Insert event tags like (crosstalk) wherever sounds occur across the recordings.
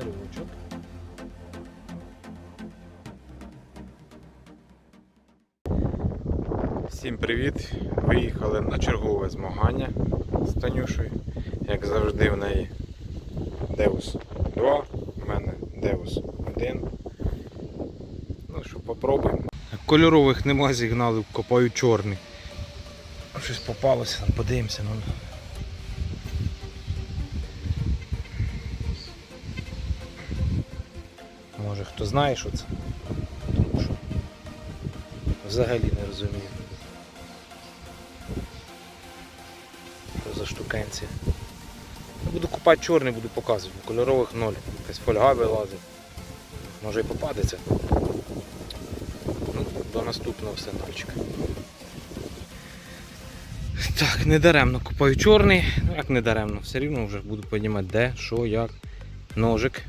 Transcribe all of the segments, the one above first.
царючок. Всім привіт! Виїхали на чергове змагання з Танюшею. Як завжди в неї Деус 2, в мене Деус 1. Ну що, попробуємо. Кольорових нема сигналів, копаю чорний. Щось попалося, подивимося. Ну. Може хто знає, що це? Тому що взагалі не розумію. Що за штукенція? Я буду купати чорний, буду показувати, кольорових ноль. Якась фольга вилазить. Може і попадеться. Ну, до наступного все нольчика. Так, не даремно купаю чорний. Ну як не даремно, все рівно вже буду піднімати де, що, як. Ножик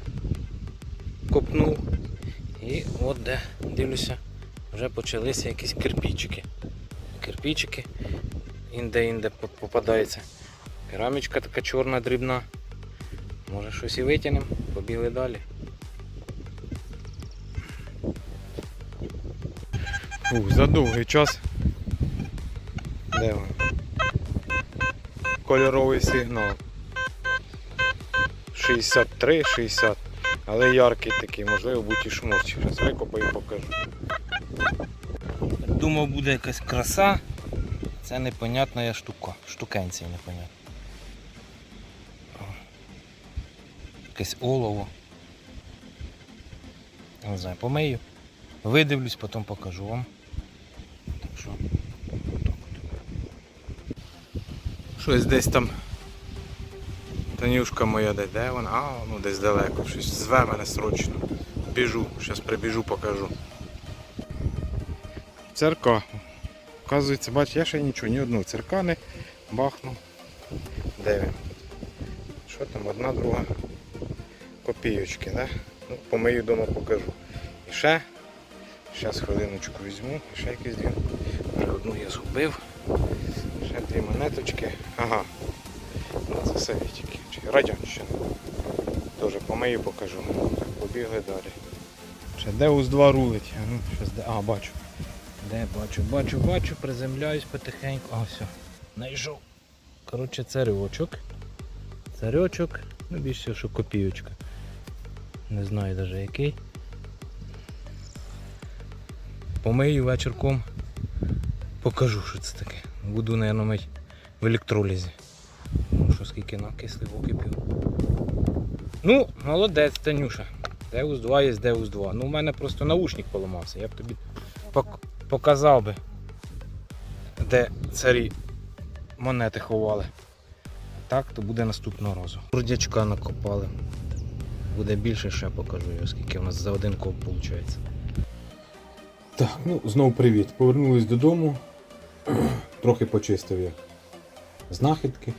копнув. І от де, дивлюся, вже почалися якісь кирпичики. Кирпичики. Інде-інде по- попадається. Керамічка така чорна, дрібна. Може щось і витягнемо, побігли далі. Фух, за довгий час. Де він? Кольоровий сигнал. 63, 60. Але яркий такий, можливо, будь і шмурчий. Зараз викопаю і покажу. Думав буде якась краса. Це непонятна штука. Штукенція непонятна. Якесь олово. Не знаю, помию. Видивлюсь, потім покажу вам. Так що. Щось десь там. Танюшка моя де, де вона? А, ну десь далеко. Щось зве мене срочно. Біжу, зараз прибіжу, покажу. Церква. Оказується, бач, я ще нічого, ні одного церка не бахнув. Де він? Що там, одна, друга копійочки, да? Ну, помию вдома покажу. І ще, зараз хвилиночку візьму, і ще якийсь дві. Вже одну я згубив. Ще дві монеточки. Ага. Ну, це совєтики. Чи радянщина. Теж помию покажу. Так, побігли далі. Ще Деус 2 рулить. Ну, щас де... а бачу. Де бачу, бачу, бачу, приземляюсь потихеньку. А, все, знайшов. Коротше, царьочок. Царьочок, ну більше що копійочка. Не знаю навіть який. Помию вечірком. Покажу, що це таке. Буду, мабуть, мить в електролізі. Що скільки накислив окипів. Ну, молодець, Танюша. Деус 2 є Деус 2. Ну, у мене просто наушник поламався. Я б тобі пок- показав би, де царі монети ховали. Так, то буде наступного разу. Рудячка накопали. Буде більше ще покажу, оскільки у нас за один коп виходить. Так, ну знову привіт. Повернулись додому. (clears throat) Трохи почистив я знахідки.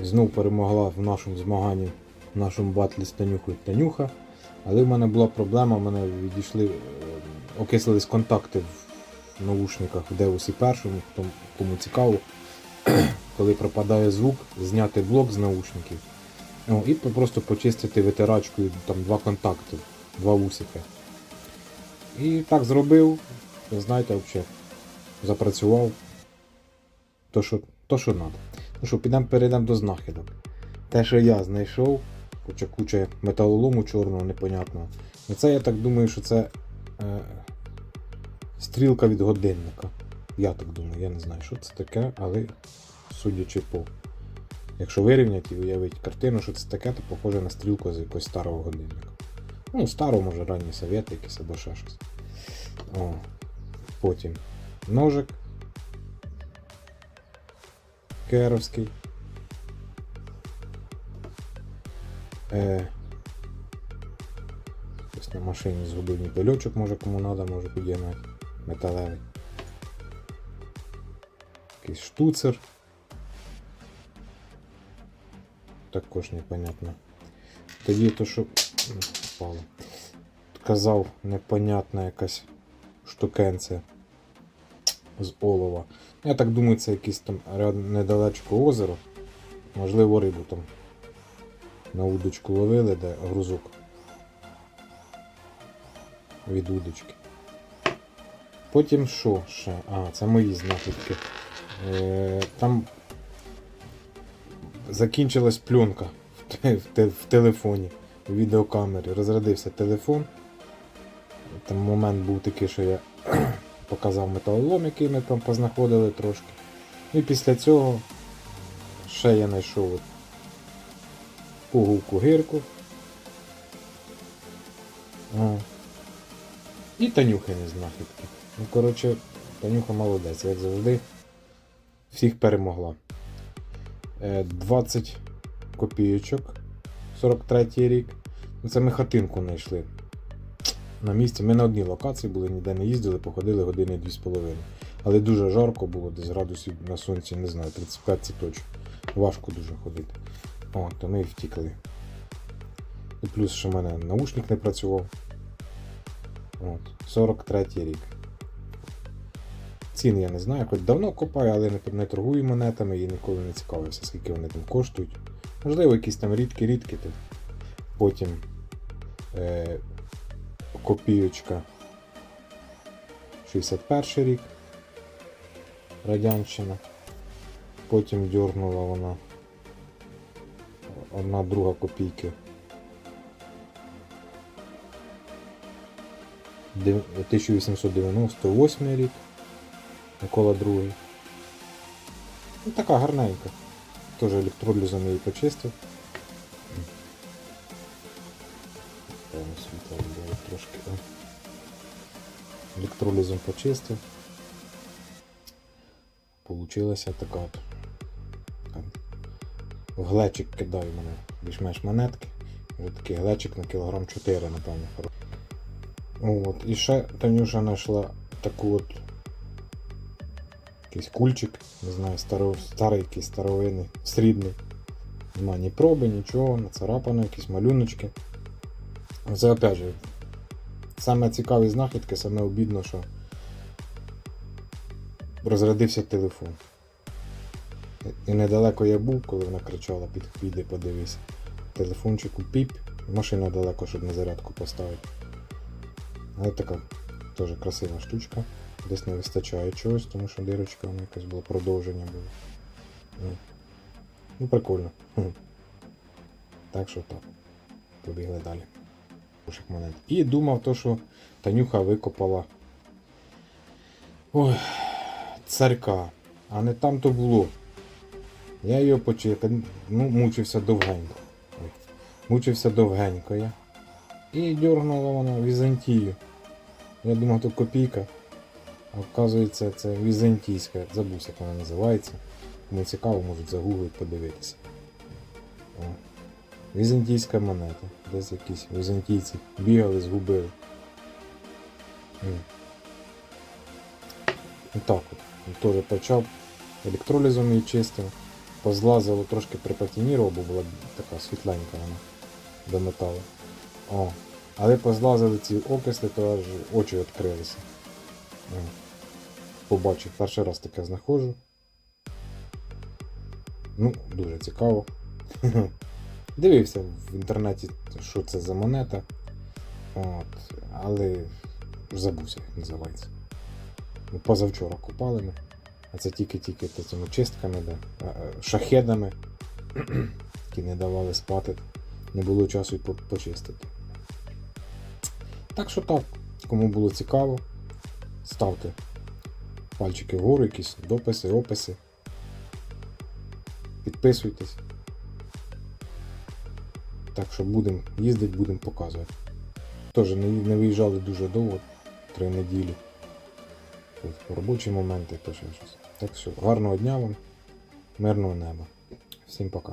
Знов перемогла в нашому змаганні, в нашому батлі з Танюхою Танюха. Але в мене була проблема, в мене відійшли, е, окислились контакти в наушниках в Деусі першому, кому цікаво, (clears throat) коли пропадає звук, зняти блок з наушників. О, і просто почистити витирачкою там два контакти, два вусики. І так зробив, знаєте, взагалі, запрацював. То, що, то, що треба. Ну що, підемо перейдемо до знахідок. Те, що я знайшов, куча куча металолому чорного, непонятного. Ну це я так думаю, що це е, стрілка від годинника. Я так думаю, я не знаю, що це таке, але судячи по. Якщо вирівняти і уявити картину, що це таке, то похоже на стрілку з якогось старого годинника. Ну, старого, може, ранні совєти якісь або ще щось. О. Потім ножик. Керовський. Е, Ось на машині згубив ніпельочок, може кому треба, може підігнати. Металевий. Якийсь штуцер. Також непонятно. Тоді то, що впало. Казав, непонятна якась штукенція з олова. Я так думаю, це якесь там недалечко озеро. Можливо, рибу там На удочку ловили, де грузок. Від удочки. Потім що ще? А, це мої знахідки. Е, там закінчилась пленка в, телефоні, в відеокамері. Розрядився телефон. Там момент був такий, що я показав металолом, який ми там познаходили трошки. І після цього ще я знайшов пуговку гирку. О. І Танюхини знахідки. Ну, коротше, Танюха молодець, як завжди. Всіх перемогла. Е, 20 копійочок. 43 рік. Це ми хатинку знайшли. На місці. Ми на одній локації були, ніде не їздили, походили години 2,5. Але дуже жарко було, десь градусів на сонці, не знаю, 35 це точно. Важко дуже ходити. О, то ми і втікли. І плюс, що в мене наушник не працював. От, 43 рік. Цін я не знаю, хоч давно копаю, але не, не торгую монетами і ніколи не цікавився, скільки вони там коштують. Можливо, якісь там рідкі-рідкі. Потім е, копійочка 61 рік. Радянщина. Потім дьорнула вона одна друга копійки. Дев- 1898 рік. Микола II. Ну, така гарненька. Теж електролізом її почистив. Було трошки. Електролізом почистив. Получилася така от. В глечик кидаю мене більш-менш монетки. Вже такий глечик на кілограм 4, напевно. От. І ще Танюша знайшла таку от якийсь кульчик, не знаю, старо, старий якийсь старовинний, срібний. Нема ні проби, нічого, нацарапано, якісь малюночки. Це опять же, саме цікаві знахідки, саме обідно, що розрядився телефон. І недалеко я був, коли вона кричала, під піди, подивися. Телефончику піп, машина далеко, щоб на зарядку поставити. Але така теж красива штучка. Десь не вистачає чогось, тому що дирочка вона якась була продовження було. Ну, ну прикольно. Так що так. Побігли далі. Монет. І думав то, що Танюха викопала. Ой, царька. А не там то було. Я його почекав, ну, мучився довгенько. Мучився довгенько я. І дергнула вона Візантію. Я думав, то копійка. А вказується, це візантійська, забувся, як вона називається. Кому цікаво, можуть загуглити, подивитися. О. Візантійська монета. Десь якісь візантійці бігали, згубили. Отак от. Теж почав електролізом її чистив. Позлазило трошки припатінірував, бо була така світленька вона до металу. О. Але позлазили ці окисли, то аж очі відкрилися. Побачив, перший раз таке знаходжу. Ну, дуже цікаво. (laughs) Дивився в інтернеті, що це за монета. От, але забувся, як називається. Ну, позавчора купали ми. А це тільки-тільки цими чистками, да, е, е, шахедами, (clears throat) які не давали спати. Не було часу по- почистити. Так що так, кому було цікаво, ставте пальчики вгору, якісь дописи, описи. Підписуйтесь. Так що будемо їздити, будемо показувати. Теж не, виїжджали дуже довго, три неділі. Тут робочі моменти, то ще щось. Так що гарного дня вам, мирного неба. Всім пока.